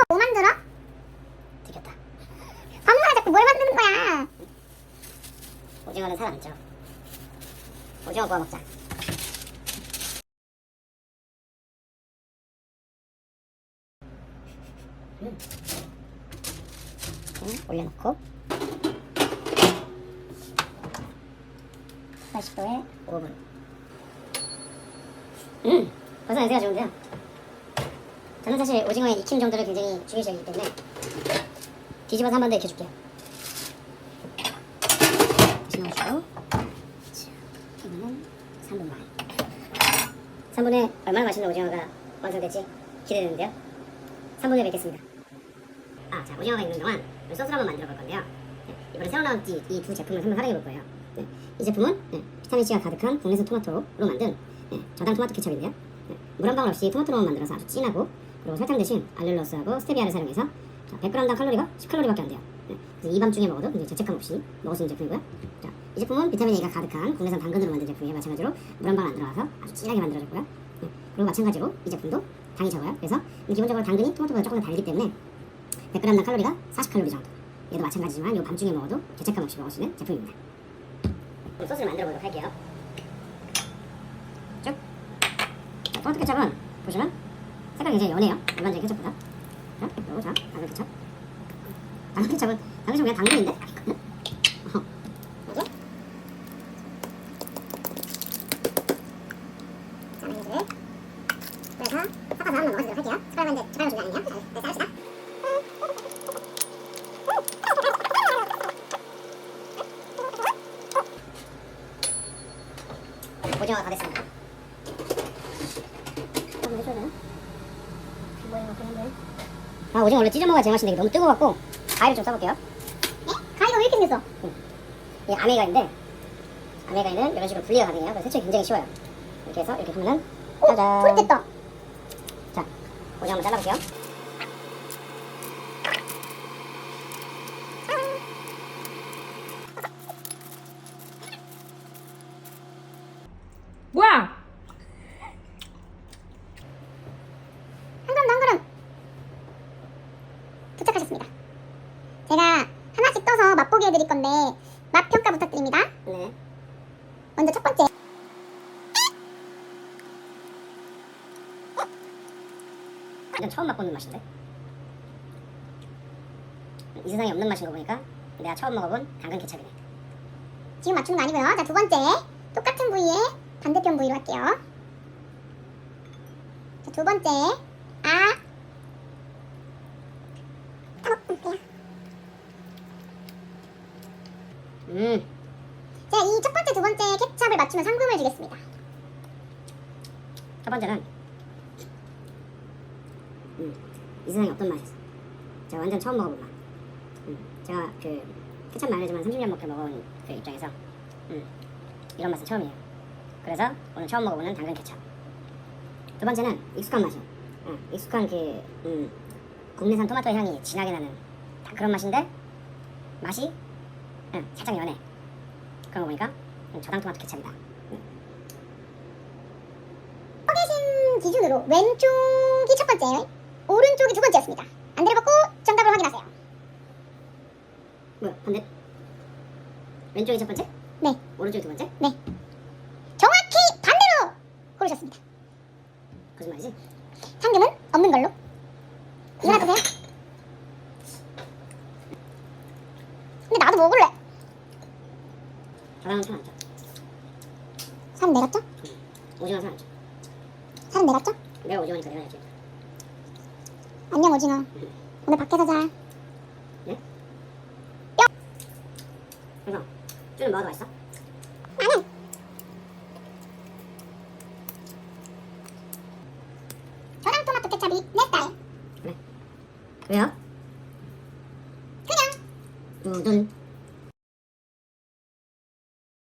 오빠 뭐 만들어? 되겠다. 밥 먹으라 자꾸 뭘 만드는 거야? 오징어는 살안 쪄. 오징어 구워 먹자. 음. 음, 올려놓고 80도에 5분. 음, 벌써 냄새가 좋은데요. 저는 사실 오징어의 익힘 정도를 굉장히 중요시하기 때문에 뒤집어서 한 번 더 익혀줄게요. 넣어주고 자, 이거는 3분 만. 3분에 얼마나 맛있는 오징어가 완성될지 기대되는데요. 3분에 뵙겠습니다. 아, 자, 오징어가 있는 동안 소스를 한번 만들어 볼 건데요. 네, 이번에 새로 나온 이 두 제품을 한번 활용해 볼 거예요. 네, 이 제품은 네, 비타민C가 가득한 국내산 토마토로 만든 네, 저당 토마토 케첩인데요. 네, 물한 방울 없이 토마토로만 만들어서 아주 진하고 그리고 설탕 대신 알룰로스하고 스테비아를 사용해서 자, 100g당 칼로리가 10칼로리밖에 안 돼요 네, 그래서 이 밤중에 먹어도 굉장히 죄책감 없이 먹을 수 있는 제품이고요 자, 이 제품은 비타민 A가 가득한 국내산 당근으로 만든 제품이에요. 마찬가지로 물 한 방울 안 들어가서 아주 진하게 만들어졌고요. 네. 그리고 마찬가지로 이 제품도 당이 적어요. 그래서 기본적으로 당근이 토마토보다 조금 더 달기 때문에 100g당 칼로리가 40칼로리 정도. 얘도 마찬가지지만 요 밤중에 먹어도 죄책감 없이 먹을 수 있는 제품입니다. 그럼 소스를 만들어 보도록 할게요. 쭉. 자, 토마토 케첩은 보시면 색깔이 굉장히 연해요. 일반적인 케첩보다. 자, 그리고 자, 당근 케첩. 당근 케첩은 당근 케첩은 그냥 당근인데? 한번 쌀읍시다. 오징어가 다 됐습니다. 조금 해줘야 되나? 아, 오징어 원래 찢어 먹어야 제맛인데 너무 뜨거워갖고 가위를 좀 써볼게요. 네? 가위가 왜 이렇게 생겼어? 이게 아메가인데 아메가인은 이런 식으로 분리가 가능해요. 그래서 세척이 굉장히 쉬워요. 이렇게 해서 이렇게 하면은 오, 짜잔. 소리 뗐다. 자, 오징어 한번 잘라볼게요. 뭐야? 한 걸음 한 걸음. 도착하셨습니다. 제가 하나씩 떠서 맛보게 해 드릴 건데 맛 평가 부탁드립니다. 네. 먼저 첫 번째. 완전 처음 맛보는 맛인데? 이 세상에 없는 맛인 거 보니까 내가 처음 먹어본 당근 케찹이네. 지금 맞추는 거 아니고요. 자, 두 번째. 똑같은 부위에 반대편 부위로 할게요. 자, 두 번째. 아. 타먹을게요. 음, 자, 이첫 번째, 두 번째 케찹을 맞추면 상금을 주겠습니다. 첫 번째는 음, 이 세상에 없던 맛이었어. 제가 완전 처음 먹어본 맛. 음, 제가 그 케찹 마요네즈만 30년 먹게 먹어온 그 입장에서 음, 이런 맛은 처음이에요. 그래서 오늘 처음 먹어보는 당근 케찹. 두 번째는 익숙한 맛이에요. 음, 익숙한 그 음, 국내산 토마토 향이 진하게 나는 딱 그런 맛인데 맛이 음, 살짝 연해. 그런 거 보니까 음, 저당 토마토 케찹이다. 계신 기준으로 왼쪽이 첫 번째, 오른쪽이 두 번째였습니다. 안 들어봤고 정답을 확인하세요. 뭐야 반대 왼쪽이 첫 번째? 네. 오른쪽이 두 번째? 정확히 반대로 고르셨습니다. 거짓말이지? 상금은 없는 걸로. 놔두세요. 근데 나도 먹을래. 저랑은 손안 줘. 살 내렸죠? 오징어 손안 줘. 살은 내렸죠? 내가 오징어니까 내가 해야지. 안녕 오징어. 오늘 밖에서 자. 그래서 쭈는 뭐가 더 맛있어? 나는 저랑 토마토 케찹이 내 스타일. 왜요? 그냥 두둔